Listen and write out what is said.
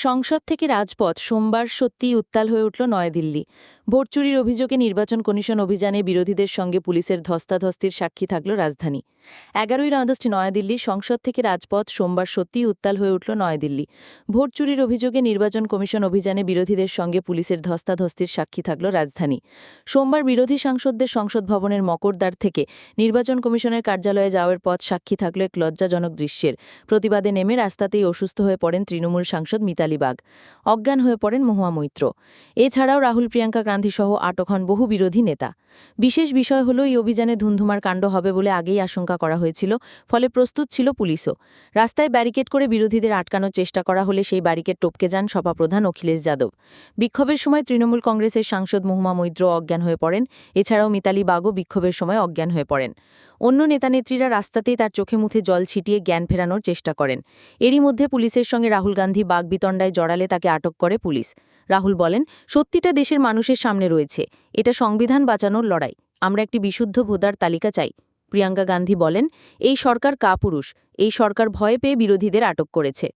সংসদ থেকে রাজপথ সোমবার সত্যিই উত্তাল হয়ে উঠল নয়াদিল্লি। ভোট চুরির অভিযোগে নির্বাচন কমিশন অভিযানে বিরোধীদের সঙ্গে পুলিশের ধস্তাধস্তির সাক্ষী থাকল রাজধানী। এগারোই আগস্ট নয়াদিল্লি, সংসদ থেকে রাজপথ সোমবার সত্যিই উত্তাল হয়ে উঠল নয়াদিল্লি। ভোট চুরির অভিযোগে নির্বাচন কমিশন অভিযানে বিরোধীদের সঙ্গে পুলিশের ধস্তাধস্তির সাক্ষী থাকল রাজধানী। সোমবার বিরোধী সাংসদদের সংসদ ভবনের মকরদ্বার থেকে নির্বাচন কমিশনের কার্যালয়ে যাওয়ার পথ সাক্ষী থাকল এক লজ্জাজনক দৃশ্যের। প্রতিবাদে নেমে রাস্তাতেই অসুস্থ হয়ে পড়েন তৃণমূল সাংসদ মিতালি বাগ। অজ্ঞান হয়ে পড়েন মহুয়া মৈত্র। এছাড়াও রাহুল, প্রিয়াঙ্কা গান্ধী সহ আটক হন বহু বিরোধী নেতা। বিশেষ বিষয় হল, এই অভিযানে ধুন্ধুমার কাণ্ড হবে বলে আগেই আশঙ্কা করা হয়েছিল, ফলে প্রস্তুত ছিল পুলিশও। রাস্তায় ব্যারিকেড করে বিরোধীদের আটকানোর চেষ্টা করা হলে সেই ব্যারিকেড টপকে যান সভাপ্রধান অখিলেশ যাদব। বিক্ষোভের সময় তৃণমূল কংগ্রেসের সাংসদ মহুমা মৈত্র অজ্ঞান হয়ে পড়েন, এছাড়াও মিতালি বাগও বিক্ষোভের সময় অজ্ঞান হয়ে পড়েন। অন্য নেতানেত্রীরা রাস্তাতেই তার চোখে মুখে জল ছিটিয়ে জ্ঞান ফেরানোর চেষ্টা করেন। এরই মধ্যে পুলিশের সঙ্গে রাহুল গান্ধী বাগবিতণ্ডায় জড়ালে তাকে আটক করে পুলিশ। রাহুল বলেন, সত্যিটা দেশের মানুষের সামনে রয়েছে। এটা সংবিধান বাঁচানোর লড়াই। আমরা একটি বিশুদ্ধ ভোদার তালিকা চাই। প্রিয়াঙ্কা গান্ধী বলেন, এই সরকার কাপুরুষ। এই সরকার ভয় পেয়ে বিরোধীদের আটক করেছে।